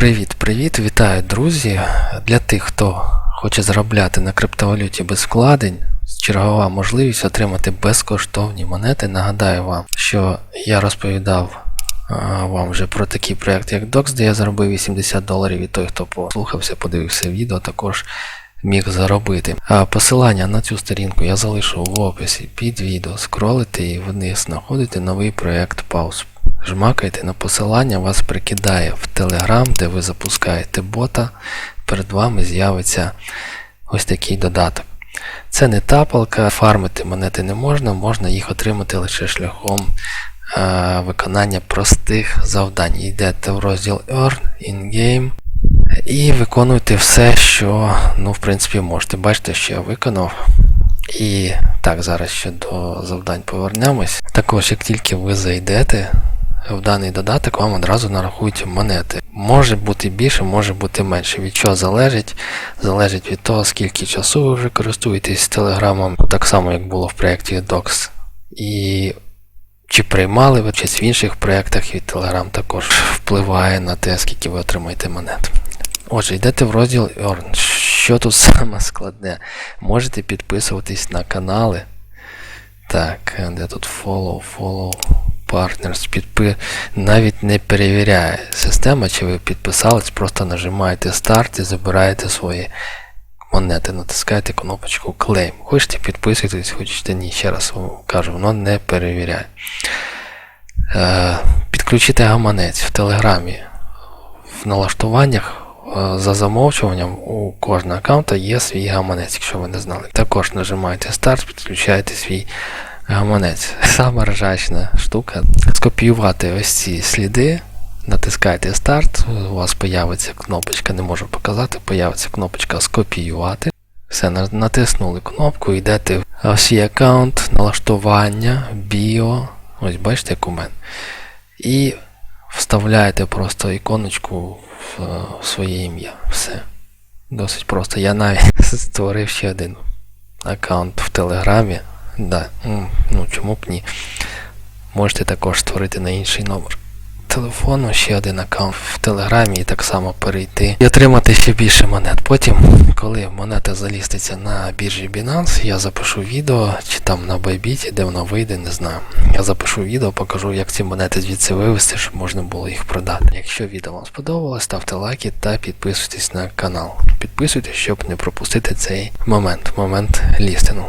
Привіт-привіт, вітаю, друзі. Для тих, хто хоче заробляти на криптовалюті без вкладень, чергова можливість отримати безкоштовні монети. Нагадаю вам, що я розповідав вам вже про такий проект, як Dox, де я заробив 80 доларів, і той, хто послухався, подивився відео, також міг заробити. А посилання на цю сторінку я залишу в описі під відео. Скролите і вниз знаходите новий проект Pause. Жмакайте на посилання, вас прикидає в Telegram, де ви запускаєте бота. Перед вами з'явиться ось такий додаток. Це не тапалка, фармити монети не можна, можна їх отримати лише шляхом е, виконання простих завдань. Йдете в розділ Earn, In-Game і виконуйте все, що ну, в принципі можете. Бачите, що я виконав. І так, зараз ще до завдань повернемось. Також, як тільки ви зайдете в даний додаток, вам одразу нарахують монети. Може бути більше, може бути менше. Від чого залежить? Залежить від того, скільки часу ви вже користуєтесь телеграмом, так само як було в проєкті Docs. І чи приймали ви участь в інших проєктах і Telegram також впливає на те, скільки ви отримаєте монет. Отже, йдете в розділ Earn. Що тут саме складне? Можете підписуватись на канали. Так, де тут follow, follow, partners, підпи... навіть не перевіряє система, чи ви підписались, просто нажимаєте старт і забираєте свої монети, натискаєте кнопочку Claim. Хочете підписуйтесь, хочете ні. Ще раз вам кажу, воно не перевіряє. Е, підключити гаманець в Телеграмі. В налаштуваннях е, за замовчуванням у кожного аккаунта є свій гаманець, якщо ви не знали. Також нажимаєте старт, підключаєте свій гаманець. Сама ржачна штука. Скопіювати ось ці сліди. Натискаєте старт, у вас появиться кнопочка, не можу показати, появиться кнопочка скопіювати. Все, натиснули кнопку, йдете в свій аккаунт, налаштування, біо. Ось бачите, як у мене. І вставляєте просто іконочку в, е, в своє ім'я. Все. Досить просто. Я навіть створив ще один аккаунт в Телеграмі. Да. Ну чому б ні. Можете також створити на інший номер телефону, ще один аккаунт в Телеграмі і так само перейти і отримати ще більше монет. Потім, коли монета заліститься на біржі Binance, я запишу відео, чи там на Bybit, де воно вийде, не знаю. Я запишу відео, покажу, як ці монети звідси вивести, щоб можна було їх продати. Якщо відео вам сподобалось, ставте лайки та підписуйтесь на канал. Підписуйтесь, щоб не пропустити цей момент, момент лістингу.